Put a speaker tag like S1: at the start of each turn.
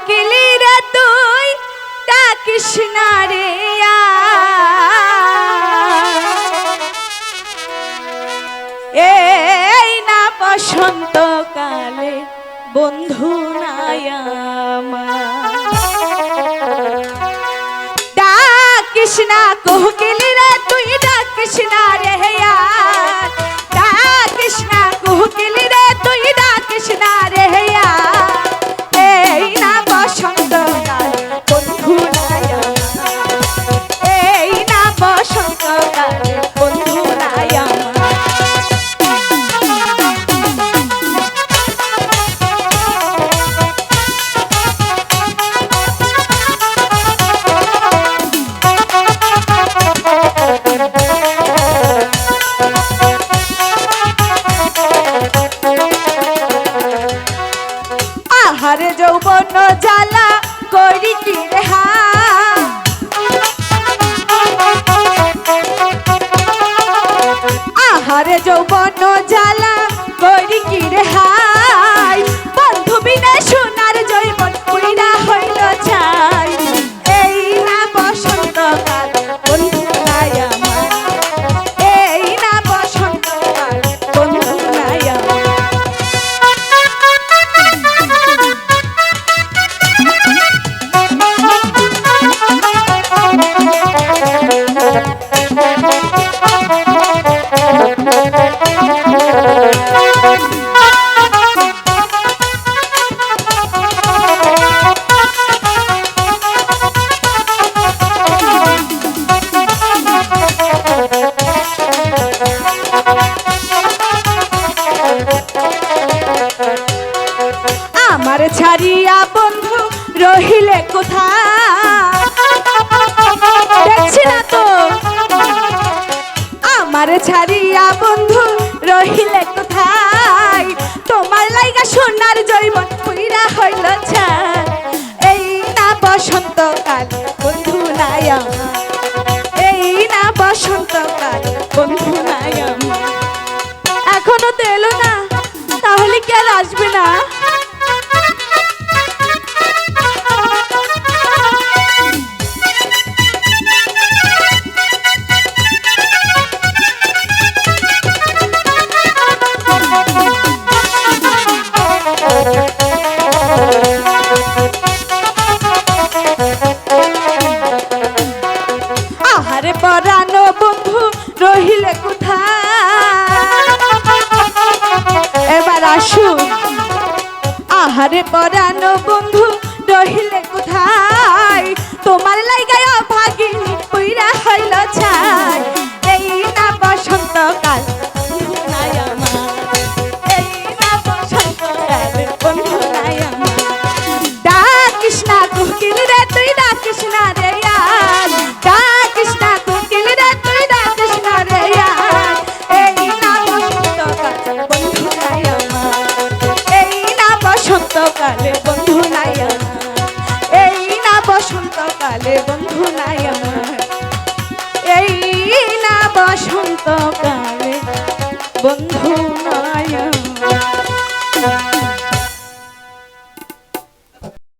S1: কোকিলি রে তুই ডাকিস না রে এই না বসন্ত কালে বন্ধু আমার। ডাকিস না কোকিলি তুই ডাকিস না যৌবন জ্বালা করি কি রে হা। আহারে যৌবন জ্বালা করি বন্ধু বিনা সোনার আমার ছাড়িয়া বন্ধু রহিলে না তো। আমার ছাড়িয়া বন্ধু রহিলে কোথায়? তোমার লাইগা সোনার জৈবন পুইরা হইল ছাই। এখনও তো এলো না তাহলে কি আর আসবে না? আহারে পরানো বন্ধু রহিলে কোথায়? আহারে পরানো বন্ধু এই না বসন্ত কালে বন্ধু